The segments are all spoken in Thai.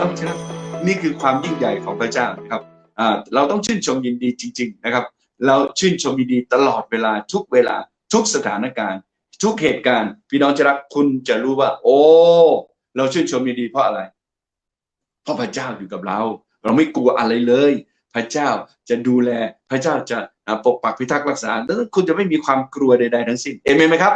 ครับใช่ครับนี่คือความยิ่งใหญ่ของพระเจ้านะครับเราต้องชื่นชมยินดีจริง ๆ นะครับ เราชื่นชมยินดีตลอดเวลาทุกเวลาทุกสถานการณ์ ทุกเหตุการณ์ พี่น้องจะรักคุณจะรู้ว่า โอ้ เราชื่นชมยินดีเพราะอะไร เพราะพระเจ้าอยู่กับเรา เราไม่กลัวอะไรเลย พระเจ้าจะดูแลพระเจ้าจะปกปักพิทักษ์รักษาแล้วคุณจะไม่มีความกลัวใด ๆ ทั้งสิ้นเอเมนไหมครับ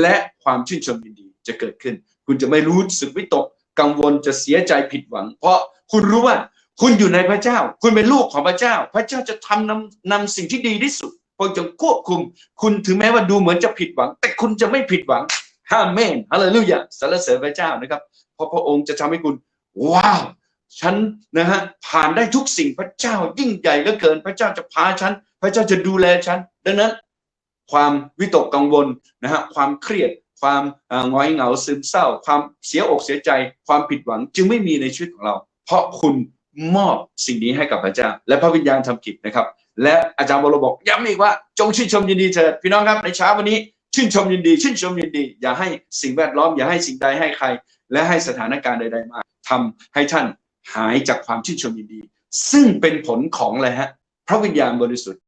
และความชื่นชมยินดีจะเกิดขึ้น คุณจะไม่รู้สึกวิตก กังวลจะเสียใจผิดหวัง เพราะคุณรู้ว่าคุณอยู่ในพระเจ้า คุณเป็นลูกของพระเจ้า พระเจ้าจะทำนำนำสิ่งที่ดีที่สุดพระองค์จะควบคุม คุณถึงแม้ว่าดูเหมือนจะผิดหวัง แต่คุณจะไม่ผิดหวังฮาเมนฮาเลลูยาสรรเสริญพระเจ้านะครับ เพราะพระองค์จะทำให้คุณ ว้าว ฉันนะฮะผ่านได้ทุกสิ่งพระเจ้า ยิ่งใหญ่เหลือเกิน พระเจ้าจะพาฉัน พระเจ้าจะดูแลฉัน ดังนั้น ความวิตกกังวลนะฮะความเครียด ความอ่อหงอยเหงาซึมเศร้า ความเสียอกเสียใจ ความผิดหวังจึงไม่มีในชีวิตของเรา เพราะคุณมอบสิ่งนี้ให้กับพระเจ้า และพระวิญญาณทำกิจนะครับ และอาจารย์บรบอกย้ำอีกว่า จงชื่นชมยินดีเถิดพี่น้องครับในเช้าวันนี้ชื่นชมยินดี ชื่นชมยินดี อย่าให้สิ่งแวดล้อม อย่าให้สิ่งใดให้ใคร และให้สถานการณ์ใด ๆ มาทำให้ท่านหายจากความชื่นชมยินดี ซึ่งเป็นผลของอะไรฮะพระวิญญาณบริสุทธิ์